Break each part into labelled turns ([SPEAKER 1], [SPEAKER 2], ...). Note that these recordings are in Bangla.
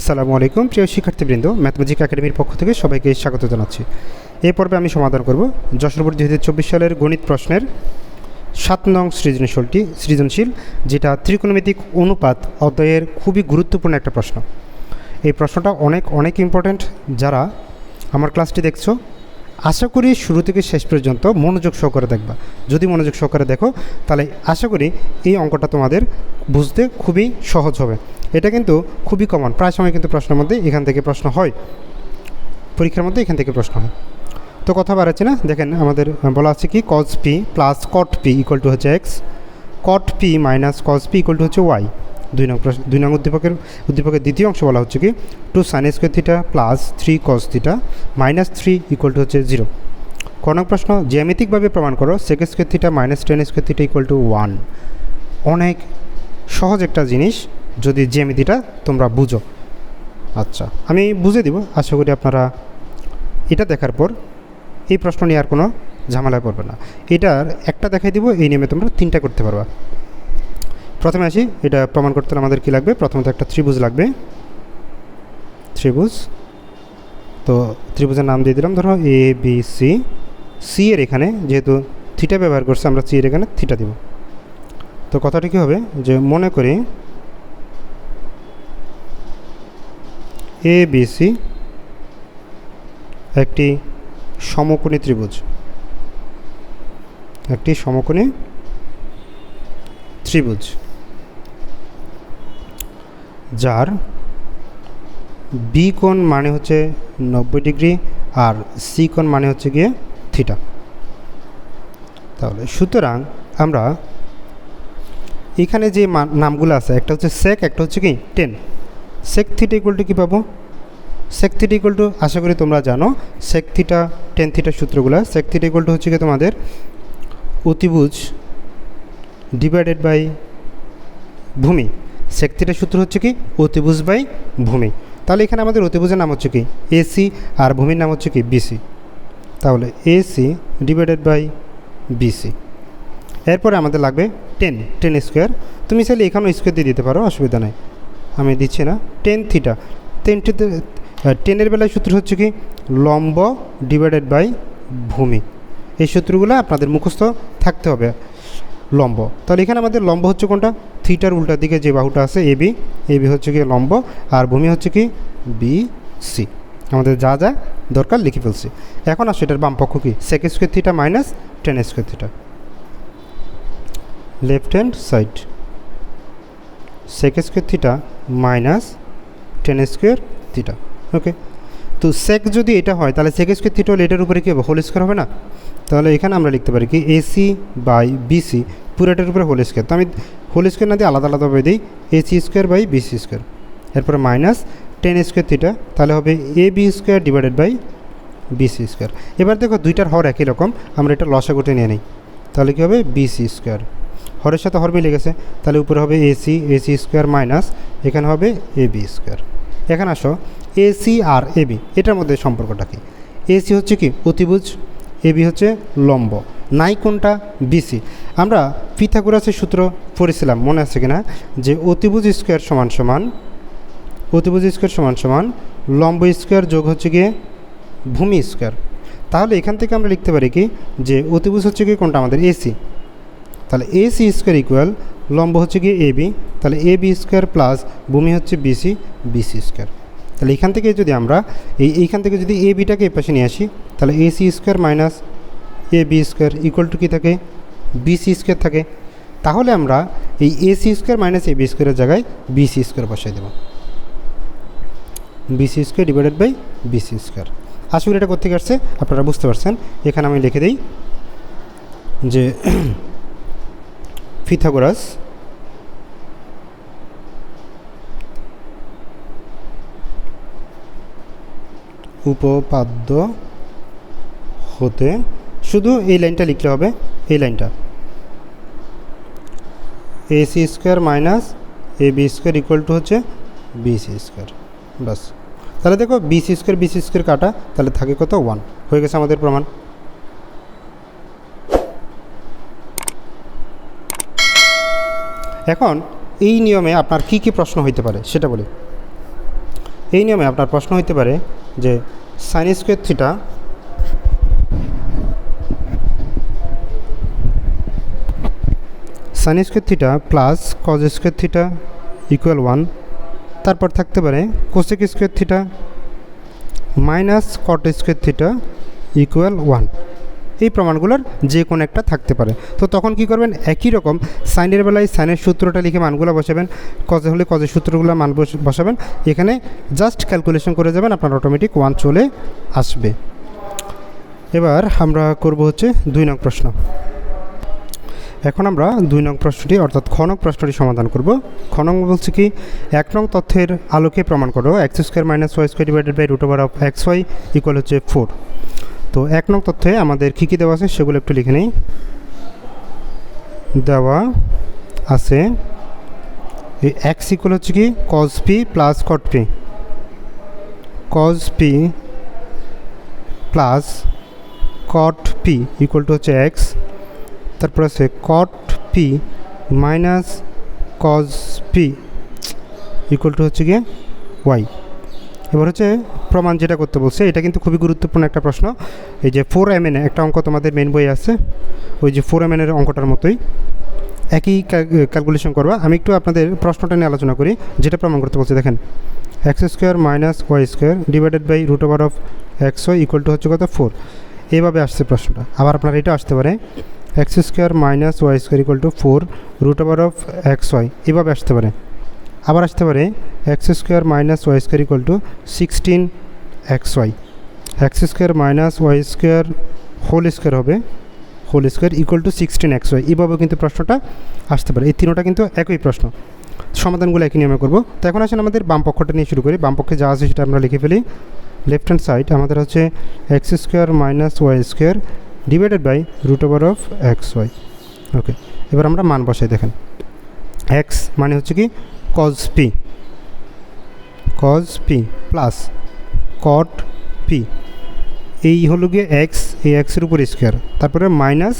[SPEAKER 1] আসসালামু আলাইকুম, প্রিয় শিক্ষার্থীবৃন্দ ম্যাথমেটিক একাডেমির পক্ষ থেকে সবাইকে স্বাগত জানাচ্ছি। এই পর্বে আমি সমাধান করব যশোরপুর দুই হাজার চব্বিশ সালের গণিত প্রশ্নের সাত নং সৃজনশীলটি, সৃজনশীল, যেটা ত্রিকোণমিতিক অনুপাত অধ্যায়ের খুবই গুরুত্বপূর্ণ একটা প্রশ্ন। এই প্রশ্নটা অনেক অনেক ইম্পর্ট্যান্ট যারা আমার ক্লাসটি দেখছ, আশা করি শুরু থেকে শেষ পর্যন্ত মনোযোগ সহকারে দেখবা। যদি মনোযোগ সহকারে দেখো, তাহলে আশা করি এই অঙ্কটা তোমাদের বুঝতে খুবই সহজ হবে। এটা কিন্তু খুবই কমন প্রায় সময় কিন্তু প্রশ্নের মধ্যে এখান থেকে প্রশ্ন হয়। পরীক্ষার মধ্যে এখান থেকে প্রশ্ন হয়। তো কথা বাড়াচ্ছি না। দেখেন আমাদের বলা আছে কি? Cos P plus cot P equal to হচ্ছে X cot P minus cos P equal to হচ্ছে ওয়াই দুই নং প্রশ্ন দুই নং উদ্দীপকের উদ্দীপকের দ্বিতীয় অংশ বলা হচ্ছে কি? Two sine square theta plus three cos theta minus three equal to হচ্ছে জিরো ক নং প্রশ্ন, জ্যামিতিকভাবে প্রমাণ করো। Sec square theta minus tan square theta equal to one অনেক সহজ একটা জিনিস। যদি জ্যামিতিটা তোমরা বুঝো। আচ্ছা আমি বুঝে দিব, আশা করি আপনারা এটা দেখার পর এই প্রশ্ন নিয়ে আর কোনো ঝামেলায় পড়বে না। এটার একটা দেখাই দিব, এই নিয়মে তোমরা তিনটা করতে পারবা। প্রথমে আসি, এটা প্রমাণ করতে হলে আমাদের কী লাগবে? প্রথমত একটা ত্রিভুজ লাগবে। ত্রিভুজ। তো ত্রিভুজের নাম দিয়ে দিলাম, ধরো এ বি সি সি এর এখানে যেহেতু থিটা ব্যবহার করছে, আমরা সি এর এখানে থিটা দিব। তো কথাটি কী হবে? যে মনে করি এ বি সি একটি সমকোণী ত্রিভুজ। একটি সমকোণী ত্রিভুজ, যার বি কোণ মানে হচ্ছে নব্বই ডিগ্রি আর সি কোণ মানে হচ্ছে গিয়ে থিটা। তাহলে সুতরাং আমরা এখানে যে নামগুলো আছে, একটা হচ্ছে সেক একটা হচ্ছে কি tan sec theta equal to কী পাবো? সেক থিটা ইকুয়াল টু আশা করি তোমরা জানো সেক থিটা টেন থিটার সূত্রগুলো সেক থিটা ইকুয়াল টু হচ্ছে কি তোমাদের? অতিভুজ ডিভাইডেড বাই ভূমি। সেক থিটার সূত্র হচ্ছে কি? অতিভুজ বাই ভূমি। তাহলে এখানে আমাদের অতিভুজের নাম হচ্ছে কি? এসি আর ভূমির নাম হচ্ছে কি? বিসি তাহলে এসি ডিভাইডেড বাই বিসি এরপরে আমাদের লাগবে টেন টেন স্কোয়ার তুমি চাইলে এখানেও স্কোয়ার দিয়ে দিতে পারো, অসুবিধা নেই। আমি দিচ্ছি না। টেন থিটা টেন টেনের বেলায় সূত্র হচ্ছে কি? লম্ব ডিভাইডেড বাই ভূমি। এই সূত্রগুলো আপনাদের মুখস্থ থাকতে হবে। লম্ব। তাহলে এখানে আমাদের লম্ব হচ্ছে কোনটা? থিটার উল্টার দিকে যে বাহুটা আছে এ বি এ বি হচ্ছে কি লম্ব, আর ভূমি হচ্ছে কি? বি সি আমাদের যা যা দরকার লিখে ফেলছি। এখন আসলে এটার বাম পক্ষ কি? Sec square theta minus tan square theta left hand side sec square theta minus tan square theta okay তো সেক যদি এটা হয়, তাহলে সেক স্কোয়ার থিটা হলে এটার উপরে কী হবে? হোল স্কোয়ার হবে না? তাহলে এখানে আমরা লিখতে পারি কি এসি বাই বিসি পুরোটার উপরে হোল স্কোয়ার তো আমি হোল স্কোয়ার না দিয়ে আলাদা আলাদাভাবে দিই AC square by BC square এরপরে মাইনাস টেন স্কোয়ার থিটা তাহলে হবে A B square divided by BC square এবার দেখো দুইটার হর একই রকম, আমরা এটা লসাগুটে নিয়ে নিই তাহলে কী হবে? বিসি স্কোয়ার হরের সাথে হর মিলে গেছে, তাহলে উপরে হবে এসি এসি স্কোয়ার মাইনাস এখানে হবে এ বি স্কোয়ার এখানে আসো এসি আর এ বি এটার মধ্যে সম্পর্কটা কি? এসি হচ্ছে কি? অতিভুজ এ বি হচ্ছে লম্ব। নাই কোনটা? বিসি আমরা পিথাগোরাসের সূত্র পড়েছিলাম, মনে আছে কিনা? যে অতিভুজ স্কোয়ার সমান সমান, অতিভুজ স্কোয়ার সমান সমান লম্ব স্কোয়ার যোগ হচ্ছে গিয়ে ভূমি স্কোয়ার তাহলে এখান থেকে আমরা লিখতে পারি কি? যে অতিভুজ হচ্ছে কি কোনটা? আমাদের এসি তাহলে এ সি স্কোয়ার ইকুয়াল লম্ব হচ্ছে গিয়ে এ বি, তাহলে এ বি স্কোয়ার প্লাস ভূমি হচ্ছে বিসি বিসি স্কোয়ার। তাহলে এখান থেকে যদি আমরা এই, এইখান থেকে যদি এ বিটাকে এ পাশে নিয়ে আসি, তাহলে A C square minus A B square equal to কী থাকে? বিসি স্কোয়ার থাকে। তাহলে আমরা এই A C square minus A B স্কোয়ারের জায়গায় বিসি স্কোয়ার বসাই দেব। BC square divided by BC square. আসলে এটা কোথেকে আসছে? আপনারা বুঝতে পারছেন। এখানে আমি লিখে দিই যে পিথাগোরাস উপপাদ্য হতে শুধু এই লাইনটা লিখলে হবে, এই লাইনটা। A C square minus A B square equal to হচ্ছে বিসি স্কোয়ার বাস তাহলে দেখো বিসি স্কোয়ার বিসি স্কোয়ার কাটা, তাহলে থাকে কত? ওয়ান হয়ে গেছে আমাদের প্রমাণ। এখন এই নিয়মে আপনার কি কি প্রশ্ন হইতে পারে সেটা বলি। এই নিয়মে আপনার প্রশ্ন হইতে পারে যে sine square theta sine square theta plus cos square theta equal one তারপর থাকতে পারে cosec square theta minus cot square theta equal one এই প্রমাণগুলোর যে কোনো একটা থাকতে পারে। তো তখন কি করবেন? একই রকম সাইনের বেলায় সাইনের সূত্রটা লিখে মানগুলো বসাবেন। কজে হলে কজের সূত্রগুলো মান বস- বসাবেন। এখানে জাস্ট ক্যালকুলেশন করে যাবেন, আপনার অটোমেটিক ওয়ান চলে আসবে। এবার আমরা করব হচ্ছে দুই নং প্রশ্ন। এখন আমরা দুই নং প্রশ্নটি, অর্থাৎ খনক প্রশ্নটি সমাধান করব। খ নং বলছে কি, এক নং তথ্যের আলোকে প্রমাণ করো। X square minus Y square divided by root over of X Y equal হচ্ছে ফোর তো এক নং তথ্যে আমাদের কী কী দেওয়া আছে সেগুলো একটু লিখে নিই। দেওয়া আছে এই এক্স ইকুয়াল হচ্ছে কি cos P plus cot P cos P plus cot P equal to হচ্ছে এক্স তারপর আছে cot P minus cos P equal to হচ্ছে গিয়ে ওয়াই এবার হচ্ছে প্রমাণ যেটা করতে বলছে, এটা কিন্তু খুবই গুরুত্বপূর্ণ একটা প্রশ্ন। এই যে ফোর এম একটা অঙ্ক তোমাদের মেন বই আছে, ওই যে ফোর এম এর অঙ্কটার মতোই। একই ক্যালকুলেশন করবা। আমি একটু আপনাদের প্রশ্নটা নিয়ে আলোচনা করি, যেটা প্রমাণ করতে বলছে। দেখেন X square minus Y square divided by root over of X Y equal to হচ্ছে কত? ফোর এইভাবে আসছে প্রশ্নটা। আবার আপনার এটা আসতে পারে X square minus Y square equal to four root over of X Y এভাবে আসতে পারে। আবার আসতে পারে X square minus Y square equal to sixteen X Y X square minus Y square whole square হবে whole square equal to sixteen X Y এভাবেও কিন্তু প্রশ্নটা আসতে পারে। এই তিনোটা কিন্তু একই প্রশ্ন। সমাধানগুলো একই নিয়মে করব। তো এখন আসেন আমাদের বাম পক্ষটা নিয়ে শুরু করি। বাম পক্ষে যা আছে সেটা আমরা লিখে ফেলি। লেফট হ্যান্ড সাইড আমাদের হচ্ছে X square minus Y square divided by root over of X Y okay এবার আমরা মান বসাই দেখেন। এক্স মানে হচ্ছে কি? Cos P cos P plus cot P এই হলো গিয়ে এক্স এই এক্সের উপর স্কোয়ার তারপরে মাইনাস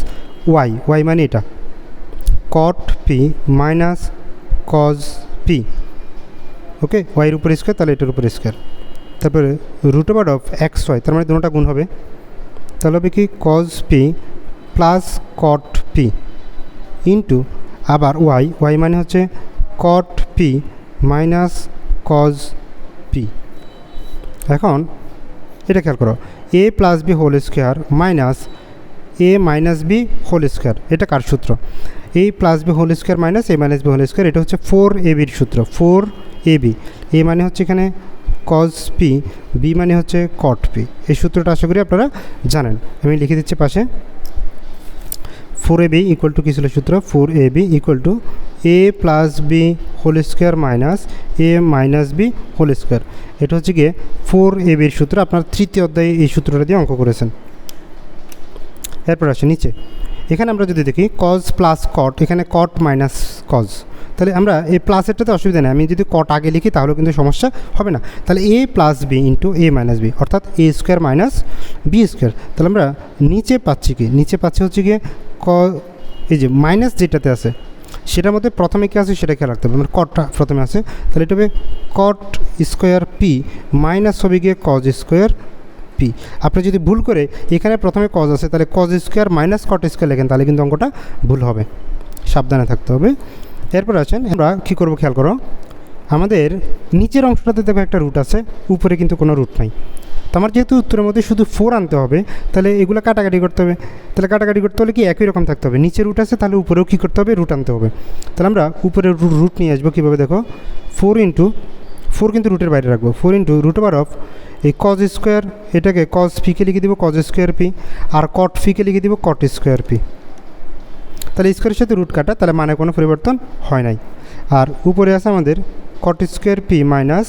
[SPEAKER 1] ওয়াই ওয়াই মানে এটা। Cot P minus cos P okay ওয়াইয়ের উপর স্কোয়ার তাহলে এটার উপর স্কোয়ার তারপরে root over of X Y তার মানে দুটোটা গুণ হবে। তাহলে হবে কি cos P plus cot P into আবার ওয়াই ওয়াই মানে হচ্ছে cot P minus cos P এখন এটা খেয়াল করো A plus B whole square minus A minus B whole square এটা কার সূত্র? A plus B whole square minus A minus B whole square এটা হচ্ছে ফোর এ বির সূত্র ফোর এ বি এ মানে হচ্ছে এখানে কজ পি বি মানে হচ্ছে কট পি এই সূত্রটা আশা করি আপনারা জানেন। আমি লিখে দিচ্ছি পাশে। Four A B equal to কী ছিল সূত্র four A B equal to A plus B whole square minus A minus B whole square এটা হচ্ছে গিয়ে ফোর এ বির সূত্র। আপনার তৃতীয় অধ্যায়ে এই সূত্রটা দিয়ে অঙ্ক করেছেন। এরপর আসে নিচে। এখানে আমরা যদি দেখি কজ প্লাস কট এখানে কট মাইনাস কজ তাহলে আমরা এই প্লাসেরটাতে অসুবিধা নেই। আমি যদি কট আগে লিখি তাহলে কিন্তু সমস্যা হবে না। তাহলে A plus B into A minus B অর্থাৎ A square minus B square তাহলে আমরা নিচে পাচ্ছি কি? নিচে পাচ্ছি হচ্ছে গিয়ে ক, এই যে মাইনাস যেটাতে আছে, সেটার মধ্যে প্রথমে কী আছে সেটা খেয়াল রাখতে হবে। মানে কটটা প্রথমে আছে। তাহলে এটা হবে কট স্কোয়ার পি মাইনাস হবে গিয়ে কজ স্কোয়ার পি আপনি যদি ভুল করে এখানে প্রথমে কজ আছে, তাহলে cos square minus cot square লেখেন, তাহলে কিন্তু অঙ্কটা ভুল হবে। সাবধানে থাকতে হবে। এরপর আছেন আমরা কী করব খেয়াল করো, আমাদের নিচের অংশটাতে দেখো একটা রুট আছে, উপরে কিন্তু কোনো রুট নাই। তো আমার যেহেতু উত্তরের মধ্যে শুধু ফোর আনতে হবে, তাহলে এগুলো কাটাকাটি করতে হবে। তাহলে কাটাকাটি করতে হলে কি একই রকম থাকতে হবে? নিচে রুট আছে, তাহলে উপরেও কী করতে হবে? রুট আনতে হবে। তাহলে আমরা উপরে রুট নিয়ে আসব কীভাবে দেখো? ফোর ইন্টু ফোর কিন্তু রুটের বাইরে রাখব। Four into root over of এই কজ স্কোয়ার এটাকে কজ ফিকে লিখে দিব কজ স্কোয়ার পি আর কট ফিকে লিখে দিব কট স্কোয়ার পি তাহলে স্কোয়ারের সাথে রুট কাটা, তাহলে মানে কোনো পরিবর্তন হয় নাই। আর উপরে আছে আমাদের cot square P minus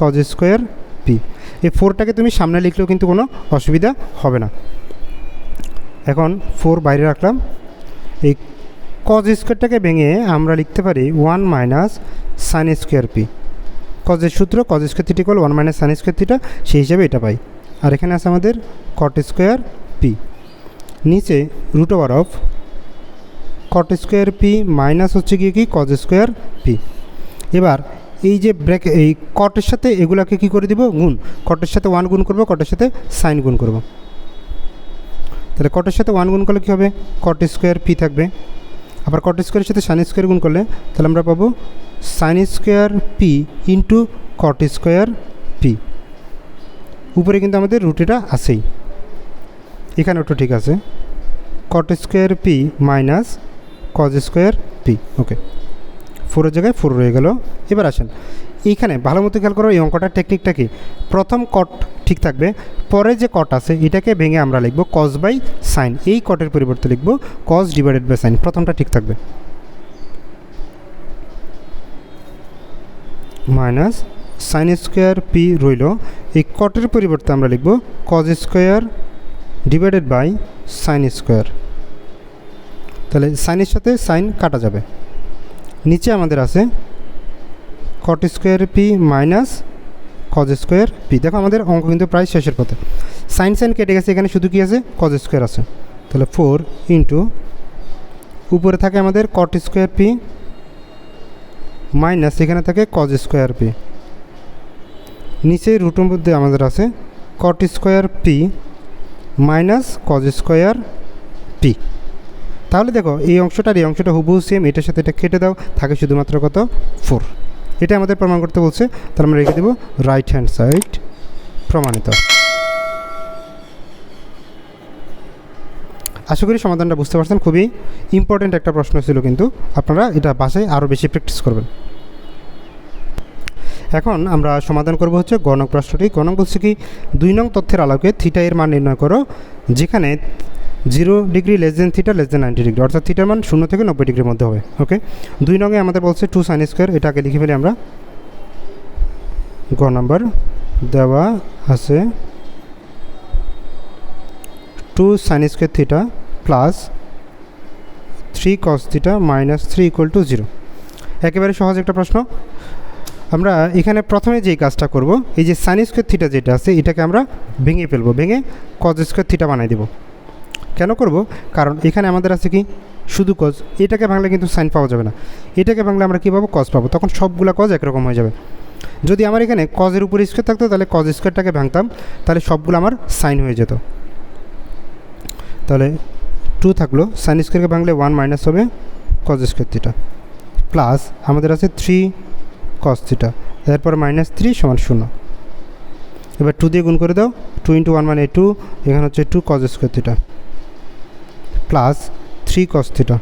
[SPEAKER 1] cos square P এই ফোরটাকে তুমি সামনে লিখলেও কিন্তু কোনো অসুবিধা হবে না। এখন ফোর বাইরে রাখলাম। এই কজ স্কোয়ারটাকে ভেঙে আমরা লিখতে পারি one minus sine square P কজের সূত্র cos square theta equal one minus sine square theta সেই হিসাবে এটা পাই। আর এখানে আছে আমাদের কট স্কোয়ার পি নিচে root over of cot square P minus হচ্ছে গিয়ে কি? কজ স্কোয়ার পি এবার এই যে ব্রেক এই কটের সাথে এগুলাকে কি করে দিব? গুণ। কটের সাথে ওয়ান গুণ করব কটের সাথে সাইন গুণ করব। তাহলে কটের সাথে ওয়ান গুণ করলে কী হবে? কট স্কোয়ার পি থাকবে। আবার কট স্কোয়ারের সাথে সাইন স্কোয়ার গুণ করলে, তাহলে আমরা পাবো sine square P into cot square P উপরে কিন্তু আমাদের রুটিটা আছেই। এখানে একটু ঠিক আছে। Cot square P minus cos square P okay ফোরের জায়গায় ফোর রয়ে গেল। এবার আসেন। এইখানে ভালো মতো খেয়াল করো, এই অঙ্কটার টেকনিকটা কি? প্রথম কট ঠিক থাকবে, পরে যে কট আছে, এটাকে ভেঙে আমরা লিখব কজ বাই সাইন এই কটের পরিবর্তে লিখব কজ ডিভাইডেড বাই সাইন প্রথমটা ঠিক থাকবে। মাইনাস সাইন স্কোয়ার পি রইল। এই কটের পরিবর্তে আমরা লিখব cos square divided by sine square তাহলে সাইনের সাথে সাইন কাটা যাবে। নিচে আমাদের আছে cot square P minus cos square P দেখো আমাদের অঙ্ক কিন্তু প্রায় শেষের পথে। সাইন সাইন কেটে গেছে, এখানে শুধু কি আছে? কজ স্কোয়ার আছে। তাহলে ফোর ইন্টু উপরে থাকে আমাদের কট স্কোয়ার পি মাইনাস এখানে থাকে কজ স্কোয়ার পি নিচে রুটের মধ্যে আমাদের আছে cot square P minus cos square P তাহলে দেখো, এই অংশটার এই অংশটা হুবহু সেম এটার সাথে এটা কেটে দাও, থাকে শুধুমাত্র কত? ফোর এটা আমাদের প্রমাণ করতে বলছে, তাহলে আমরা রেখে দেবো রাইট হ্যান্ড সাইড প্রমাণিত। আশা করি সমাধানটা বুঝতে পারছেন, খুবই ইম্পর্ট্যান্ট একটা প্রশ্ন ছিল কিন্তু, আপনারা এটা বাসায় আরও বেশি প্র্যাকটিস করবেন। এখন আমরা সমাধান করব হচ্ছে গণক প্রশ্নটি। গণক বলছে কি, দুই নং তথ্যের আলোকে থিটা এর মান নির্ণয় করো, যেখানে zero degree less than theta less than ninety degree অর্থাৎ থিটার মান শূন্য থেকে নব্বই ডিগ্রির মধ্যে হবে ওকে দুই নঙে আমাদের বলছে টু সাইন স্কোয়ার এটাকে লিখে ফেলি আমরা। গ নাম্বার দেওয়া আছে two sine square theta plus three cos theta minus three equal to zero একেবারে সহজ একটা প্রশ্ন। আমরা এখানে প্রথমে যেই কাজটা করব, এই যে সাইন স্কোয়ার থিটা যেটা আছে, এটাকে আমরা ভেঙে ফেলব। ভেঙে কজ স্কোয়ার থিটা বানাই দেবো। কেন করব? কারণ এখানে আমাদের আছে কি? শুধু কজ এটাকে ভাঙলে কিন্তু সাইন পাওয়া যাবে না। এটাকে ভাঙলে আমরা কী পাবো? কজ পাবো। তখন সবগুলো কজ একরকম হয়ে যাবে। যদি আমার এখানে কজের উপর স্কোয়ার থাকতো, তাহলে কজ স্কোয়ারটাকে ভাঙতাম, তাহলে সবগুলো আমার সাইন হয়ে যেত। তাহলে টু থাকল। সাইন স্কোয়ারকে ভাঙলে ওয়ান মাইনাস হবে কজ স্কোয়ার থিটা প্লাস আমাদের আছে থ্রি কজ থিটা এরপর মাইনাস থ্রি সমান শূন্য। এবার টু দিয়ে গুণ করে দাও। টু ইন্টু ওয়ান মানে টু এখানে হচ্ছে two cos square theta plus three cos theta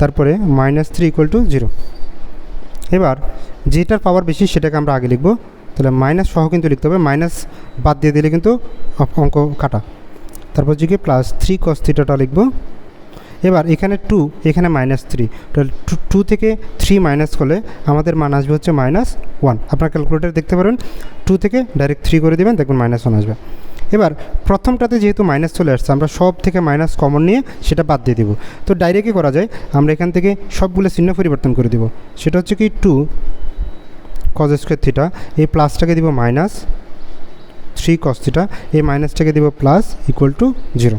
[SPEAKER 1] তারপরে minus three equal to zero এবার যেটার পাওয়ার বেশি সেটাকে আমরা আগে লিখব। তাহলে মাইনাস সহ কিন্তু লিখতে হবে, মাইনাস বাদ দিয়ে দিলে কিন্তু অঙ্ক কাটা। তারপর জিকে প্লাস থ্রি কস থিটাটা লিখব। এবার এখানে টু এখানে মাইনাস থ্রি। টু থেকে থ্রি মাইনাস করলে আমাদের মান আসবে হচ্ছে মাইনাস ওয়ান আপনার ক্যালকুলেটার দেখতে পারেন টু থেকে ডাইরেক্ট থ্রি করে দেবেন, দেখবেন মাইনাস ওয়ান আসবে। এবার প্রথমটাতে যেহেতু মাইনাস চলে আসছে, আমরা সব থেকে মাইনাস কমন নিয়ে সেটা বাদ দিয়ে দেবো। তো ডাইরেক্টই করা যায়, আমরা এখান থেকে সবগুলো চিহ্ন পরিবর্তন করে দেবো। সেটা হচ্ছে কি টু কজ স্কোয়ার থিটা এই প্লাসটাকে দিব মাইনাস থ্রি কস থিটা এই মাইনাসটাকে দিব প্লাস ইকুয়াল টু জিরো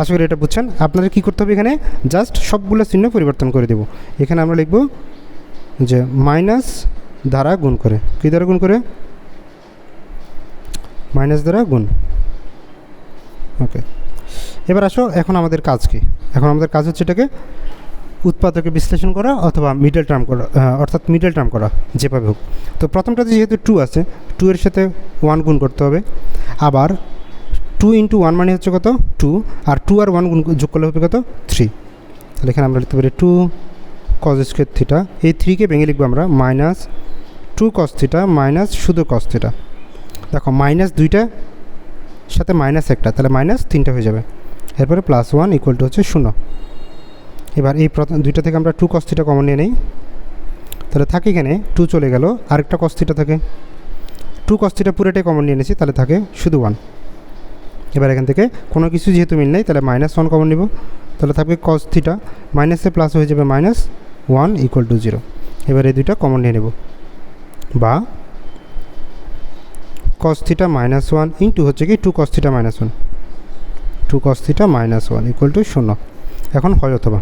[SPEAKER 1] আশা করি এটা বুঝছেন? আপনাদের কী করতে হবে এখানে? জাস্ট সবগুলো চিহ্ন পরিবর্তন করে দেব। এখানে আমরা লিখব যে মাইনাস দ্বারা গুণ করে। কী দ্বারা গুণ করে? মাইনাস দ্বারা গুণ। ওকে। এবার আসো, এখন আমাদের কাজ কি? এখন আমাদের কাজ হচ্ছে এটাকে উৎপাদকে বিশ্লেষণ করা অথবা মিডল টার্ম করা অর্থাৎ মিডল টার্ম করা, যেভাবে হোক। তো প্রথমটাতে যেহেতু টু আছে টু এর সাথে ওয়ান গুণ করতে হবে। আবার টু ইন্টু ওয়ান মানে হচ্ছে কত? টু আর টু আর ওয়ান গুণ যোগ করলে হবে কত? থ্রি তাহলে এখানে আমরা লিখতে পারি টু কজ স্কোয়ার থিটা এই থ্রিকে ভেঙে লিখব আমরা minus two cos theta minus শুধু কস থিটা দেখো মাইনাস দুইটা, সাথে মাইনাস একটা, তাহলে মাইনাস তিনটা হয়ে যাবে। এরপরে প্লাস ওয়ান ইকুয়াল টু হচ্ছে শূন্য। এবার এই প্রথম, দুইটা থেকে আমরা টু কস্তিটা কমন নিয়ে নেই। তাহলে থাকে এখানে টু চলে গেল, আরেকটা কস্তিটা থাকে। টু কস্তিটা পুরোটাই কমন নিয়ে নিয়েছি, তাহলে থাকে শুধু ওয়ান এবার এখান থেকে কোনো কিছু যেহেতু মিল নেই, তাহলে মাইনাস ওয়ান কমন নিব। তাহলে থাকবে কস থিটা মাইনাসে প্লাস হয়ে যাবে minus one equal to zero এবার এই দুইটা কমন নিয়ে নেব। বা cos theta minus one into হচ্ছে কি two cos minus one two cos theta minus one equal to শূন্য। এখন হয় অথবা।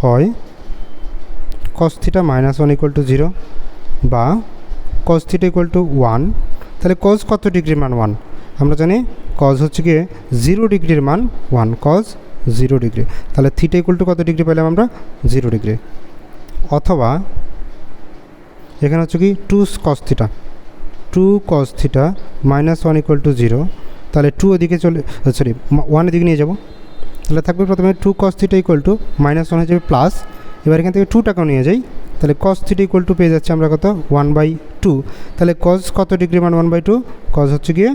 [SPEAKER 1] হয় cos theta minus one equal to zero বা cos theta equal to one তাহলে কজ কত ডিগ্রির মান ওয়ান আমরা জানি কজ হচ্ছে গিয়ে জিরো ডিগ্রির মান ওয়ান কজ জিরো ডিগ্রি তাহলে থিটা ইকুয়াল টু কত ডিগ্রি পেলাম আমরা? জিরো ডিগ্রি অথবা এখানে হচ্ছে কি two cos theta two cos theta minus one equal to zero তাহলে টু ওদিকে চলে সরি ওয়ানের দিকে নিয়ে যাব। তাহলে থাকবে প্রথমে two cos theta equal to minus one হয়ে যাবে প্লাস এবার এখান থেকে টু টাকাও নিয়ে যাই। তাহলে কস থিটা ইকুয়াল টু পেয়ে যাচ্ছে আমরা কত? ওয়ান বাই টু তাহলে কজ কত ডিগ্রি মান ওয়ান বাই টু কজ হচ্ছে গিয়ে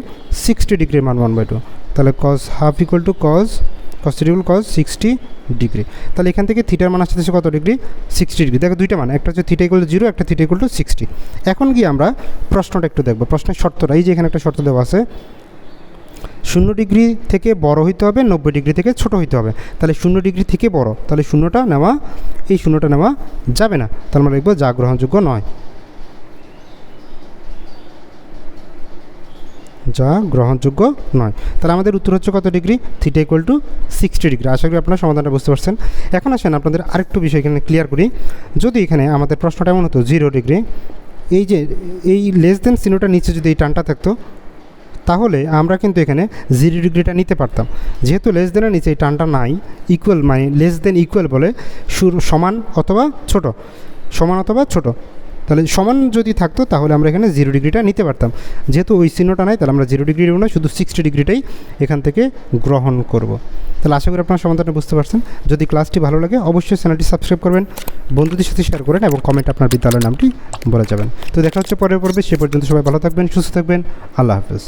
[SPEAKER 1] সিক্সটি ডিগ্রি মান ওয়ান বাই টু তাহলে cos half equal to cos cos cos sixty degree তাহলে এখান থেকে থিটার মান আসতেছে কত ডিগ্রি সিক্সটি ডিগ্রি দেখো দুইটা মান, একটা হচ্ছে থিটা ইকুয়াল জিরো একটা থিটা ইকুয়াল টু সিক্সটি এখন গিয়ে আমরা প্রশ্নটা একটু দেখব। প্রশ্নের শর্তটা এই যে এখানে একটা শর্ত দেওয়া আছে, শূন্য ডিগ্রি থেকে বড় হইতে হবে, নব্বই ডিগ্রি থেকে ছোট হইতে হবে। তাহলে শূন্য ডিগ্রি থেকে বড়, তাহলে শূন্যটা নেওয়া, এই শূন্যটা নেওয়া যাবে না। তাহলে আমরা লিখব যা গ্রহণযোগ্য নয়। যা গ্রহণযোগ্য নয়। তাহলে আমাদের উত্তর হচ্ছে কত degree? Theta equal to sixty degree. আশা করি আপনারা সমাধানটা বুঝতে পারছেন। এখন আসেন আপনাদের আরেকটু বিষয় এখানে ক্লিয়ার করি। যদি এখানে আমাদের প্রশ্নটা এমন হতো জিরো ডিগ্রি, এই যে, এই লেস দেন চিহ্নটা নিচে যদি এই টানটা থাকতো, তাহলে আমরা কিন্তু এখানে জিরো ডিগ্রিটা নিতে পারতাম। যেহেতু লেস দেনের নিচে এই টানটা নাই ইকুয়াল মানে লেস দেন ইকুয়াল বলে সমান অথবা ছোট। সমান অথবা ছোট। তাহলে সমান যদি থাকতো, তাহলে আমরা এখানে জিরো ডিগ্রিটা নিতে পারতাম। যেহেতু ওই চিহ্নটা নাই, তাহলে আমরা জিরো ডিগ্রি নেব না শুধু সিক্সটি ডিগ্রিটাই এখান থেকে গ্রহণ করব। তাহলে আশা করি আপনার সমাধানটা বুঝতে পারছেন। যদি ক্লাসটি ভালো লাগে, অবশ্যই চ্যানেলটি সাবস্ক্রাইব করবেন, বন্ধুদের সাথে শেয়ার করেন এবং কমেন্ট আপনার বিদ্যালয়ের নামটি বলে যাবেন। তো দেখা হচ্ছে পরের পর্বে, সে পর্যন্ত সবাই ভালো থাকবেন, সুস্থ থাকবেন। আল্লাহ হাফেজ।